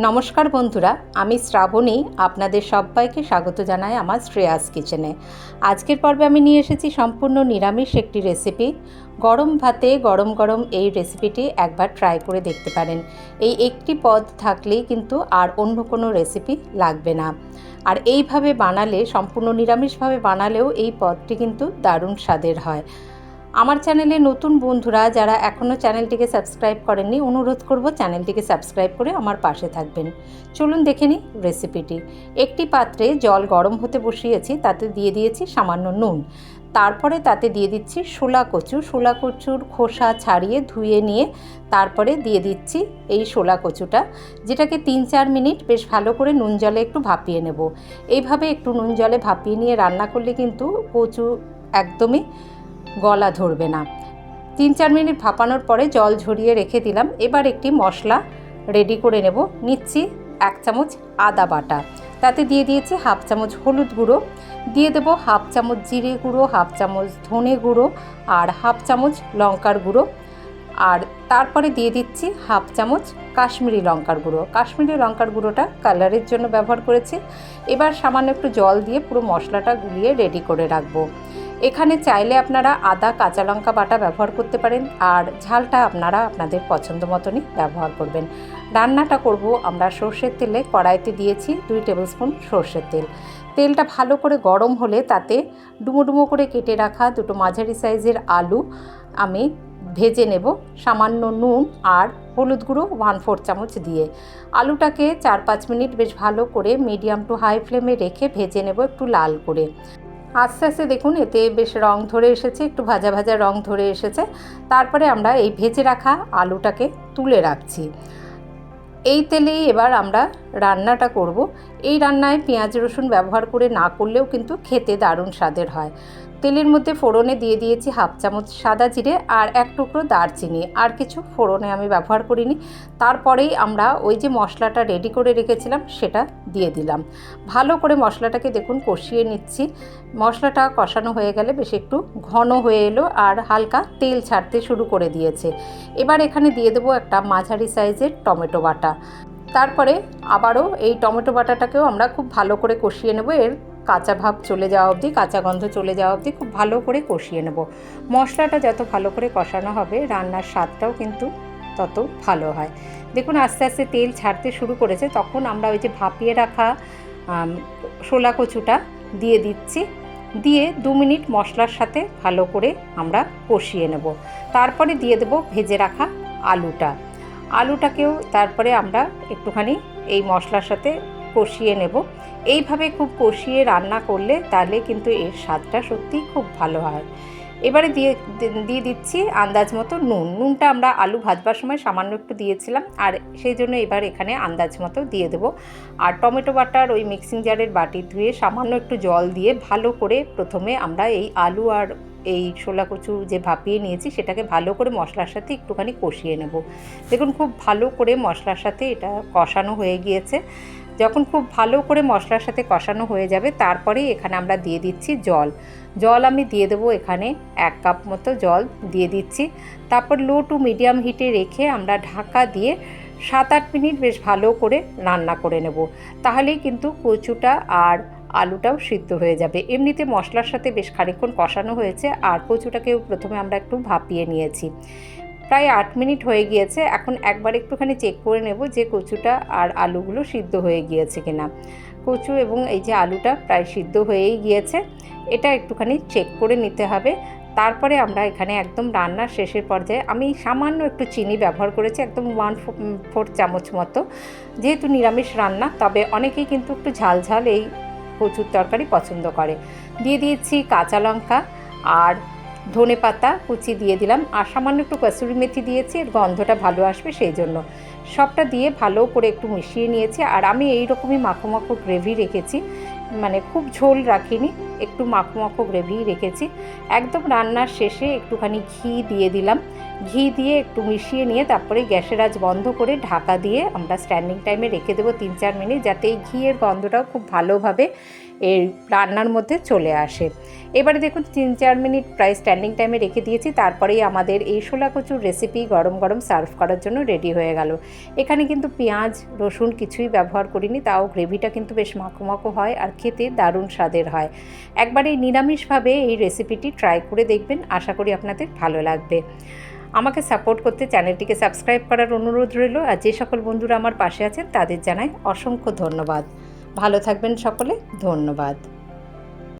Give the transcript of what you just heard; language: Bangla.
নমস্কার বন্ধুরা, আমি শ্রাবণী, আপনাদের সবাইকে স্বাগত জানাই আমার শ্রেয়াস কিচেনে। আজকের পর্বে আমি নিয়ে এসেছি সম্পূর্ণ নিরামিষ একটি রেসিপি গরম ভাতে গরম গরম এই রেসিপিটি একবার ট্রাই করে দেখতে পারেন। এই একটি পদ থাকলেই কিন্তু আর অন্য কোনো রেসিপি লাগবে না। আর এইভাবে বানালে, সম্পূর্ণ নিরামিষভাবে বানালেও এই পদটি কিন্তু দারুণ স্বাদের হয়। আমার চ্যানেলে নতুন বন্ধুরা যারা এখনও চ্যানেলটিকে সাবস্ক্রাইব করেননি, অনুরোধ করব চ্যানেলটিকে সাবস্ক্রাইব করে আমার পাশে থাকবেন। চলুন দেখে নিই রেসিপিটি। একটি পাত্রে জল গরম হতে বসিয়েছি, তাতে দিয়ে দিয়েছি সামান্য নুন। তারপরে তাতে দিয়ে দিচ্ছি শোলা কচু। শোলা কচুর খোসা ছাড়িয়ে ধুয়ে নিয়ে তারপরে দিয়ে দিচ্ছি এই শোলা কচুটা, যেটাকে তিন চার মিনিট বেশ ভালো করে নুন জলে একটু ভাপিয়ে নেব। এইভাবে একটু নুন জলে ভাপিয়ে নিয়ে রান্না করলে কিন্তু কচু একদমই গলা ধরবে না। তিন চার মিনিট ভাপানোর পরে জল ঝরিয়ে রেখে দিলাম। এবার একটি মশলা রেডি করে নেব। নিচ্ছি এক চামচ আদা বাটা। তাতে দিয়ে দিয়েছি হাফ চামচ হলুদ গুঁড়ো। দিয়ে দেব হাফ চামচ জিরে গুঁড়ো, হাফ চামচ ধনে গুঁড়ো আর হাফ চামচ লঙ্কার গুঁড়ো। আর তারপরে দিয়ে দিচ্ছি হাফ চামচ কাশ্মীরি লঙ্কার গুঁড়ো। কাশ্মীরি লঙ্কার গুঁড়োটা কালারের জন্য ব্যবহার করেছি। এবার সামান্য একটু জল দিয়ে পুরো মশলাটা গুলিয়ে রেডি করে রাখব। এখানে চাইলে আপনারা আদা, কাঁচা লঙ্কা বাটা ব্যবহার করতে পারেন আর ঝালটা আপনারা আপনাদের পছন্দ মতনই ব্যবহার করবেন। রান্নাটা করব আমরা সর্ষের তেলে, কড়াইতে দিয়েছি দুই টেবিল স্পুন সর্ষের তেল। তেলটা ভালো করে গরম হলে তাতে ডুমো ডুমো করে কেটে রাখা দুটো মাঝারি সাইজের আলু আমি ভেজে নেব, সামান্য নুন আর হলুদ গুঁড়ো ওয়ান ফোর চামচ দিয়ে। আলুটাকে চার পাঁচ মিনিট বেশ ভালো করে মিডিয়াম টু হাই ফ্লেমে রেখে ভেজে নেব একটু লাল করে। আস্তে আস্তে দেখুন, এতে বেশ রং ধরে এসেছে, একটু ভাজা ভাজা রং ধরে এসেছে। তারপরে আমরা এই ভেজে রাখা আলুটাকে তুলে রাখছি। এই তেলেই এবার আমরা রান্নাটা করব। এই রান্নায় পেঁয়াজ রসুন ব্যবহার করে না করলেও কিন্তু খেতে দারুণ স্বাদের হয়। তেলের মধ্যে ফোড়নে দিয়ে দিয়েছি হাফ চামচ সাদা জিরে আর এক টুকরো দারচিনি। আর কিছু ফোড়নে আমি ব্যবহার করিনি। তারপরেই আমরা ওই যে মশলাটা রেডি করে রেখেছিলাম, সেটা দিয়ে দিলাম। ভালো করে মশলাটাকে দেখুন, কষিয়ে নিচ্ছি। মশলাটা কষানো হয়ে গেলে বেশ একটু ঘন হয়ে এলো আর হালকা তেল ছাড়তে শুরু করে দিয়েছে। এবার এখানে দিয়ে দেবো একটা মাঝারি সাইজের টমেটো বাটা। তারপরে আবারও এই টমেটো বাটাটাকেও আমরা খুব ভালো করে কষিয়ে নেব। এর কাঁচা ভাব চলে যাওয়া অবধি, কাঁচা গন্ধ চলে যাওয়া অবধি খুব ভালো করে কষিয়ে নেব। মশলাটা যত ভালো করে কষানো হবে, রান্নার স্বাদটাও কিন্তু তত ভালো হয়। দেখুন, আস্তে আস্তে তেল ছাড়তে শুরু করেছে, তখন আমরা ওই যে ভাপিয়ে রাখা শোলা কচুটা দিয়ে দিচ্ছি। দিয়ে দু মিনিট মশলার সাথে ভালো করে আমরা কষিয়ে নেব। তারপরে দিয়ে দেব ভেজে রাখা আলুটা। আলুটাকেও তারপরে আমরা একটুখানি এই মশলার সাথে কষিয়ে নেব। এইভাবে খুব কষিয়ে রান্না করলে তাহলে কিন্তু এর স্বাদটা সত্যিই খুব ভালো হয়। এবারে দিয়ে দিয়ে দিচ্ছি আন্দাজ মতো নুন। নুনটা আমরা আলু ভাজবার সময় সামান্য একটু দিয়েছিলাম আর সেই জন্য এবার এখানে আন্দাজ মতো দিয়ে দেবো। আর টমেটো বাটার ওই মিক্সিং জারের বাটি ধুয়ে সামান্য একটু জল দিয়ে ভালো করে প্রথমে আমরা এই আলু আর এই শোলা কচু যে ভাপিয়ে নিয়েছি সেটাকে ভালো করে মশলার সাথে একটুখানি কষিয়ে নেব। দেখুন খুব ভালো করে মশলার সাথে এটা কষানো হয়ে গিয়েছে। যখন খুব ভালো করে মশলার সাথে কষানো হয়ে যাবে, তারপরেই এখানে আমরা দিয়ে দিচ্ছি জল। জল আমি দিয়ে দেবো এখানে এক কাপ মতো জল দিয়ে দিচ্ছি। তারপর লো টু মিডিয়াম হিটে রেখে আমরা ঢাকা দিয়ে সাত আট মিনিট বেশ ভালো করে রান্না করে নেব। তাহলেই কিন্তু কচুটা আর আলুটাও সিদ্ধ হয়ে যাবে। এমনিতে মশলার সাথে বেশ খানিক্ষণ কষানো হয়েছে, আর কচুটাকেও প্রথমে আমরা একটু ভাপিয়ে নিয়েছি। প্রায় আট মিনিট হয়ে গিয়েছে। এখন একবার একটুখানি চেক করে নেব যে কচুটা আর আলুগুলো সিদ্ধ হয়ে গিয়েছে কিনা। কচু এবং এই যে আলুটা প্রায় সিদ্ধ হয়েই গিয়েছে। এটা একটুখানি চেক করে নিতে হবে। তারপরে আমরা এখানে একদম রান্নার শেষের পর্যায়ে আমি সামান্য একটু চিনি ব্যবহার করেছি, একদম ওয়ান ফোর চামচ মতো। যেহেতু নিরামিষ রান্না, তবে অনেকেই কিন্তু একটু ঝাল ঝাল এই কচুর তরকারি পছন্দ করে। দিয়ে দিয়েছি কাঁচা লঙ্কা আর ধনে পাতা, কুচি দিয়ে দিলাম। আর সামান্য একটু কসুরি মেথি দিয়েছি, এর গন্ধটা ভালো আসবে সেই জন্য। সবটা দিয়ে ভালো করে একটু মিশিয়ে নিয়েছি। আর আমি এই রকমই মাখো মাখো গ্রেভি রেখেছি। মানে খুব ঝোল রাখিনি, একটু মাখো মাখো গ্রেভি রেখেছি। একদম রান্নার শেষে একটুখানি ঘি দিয়ে দিলাম। ঘি দিয়ে একটু মিশিয়ে নিয়ে তারপরে গ্যাসের আজ বন্ধ করে ঢাকা দিয়ে আমরা স্ট্যান্ডিং টাইমে রেখে দেবো তিন চার মিনিট, যাতে এই ঘিয়ের গন্ধটাও খুব ভালোভাবে এই রান্নার মধ্যে চলে আসে। এবারে দেখুন, তিন চার মিনিট প্রায় স্ট্যান্ডিং টাইমে রেখে দিয়েছি। তারপরেই আমাদের এই শোলা কচুর রেসিপি গরম গরম সার্ভ করার জন্য রেডি হয়ে গেল। এখানে কিন্তু পেঁয়াজ, রসুন কিছুই ব্যবহার করিনি, তাও গ্রেভিটা কিন্তু বেশ মাখো মাখো হয় আর খেতে দারুণ স্বাদের হয়। একবার এই নিরামিষভাবে এই রেসিপিটি ট্রাই করে দেখবেন, আশা করি আপনাদের ভালো লাগবে। আমাকে সাপোর্ট করতে চ্যানেলটিকে সাবস্ক্রাইব করার অনুরোধ রইল। আর যে সকল বন্ধুরা আমার পাশে আছেন, তাদের জানাই অসংখ্য ধন্যবাদ। ভালো থাকবেন সকলে ধন্যবাদ।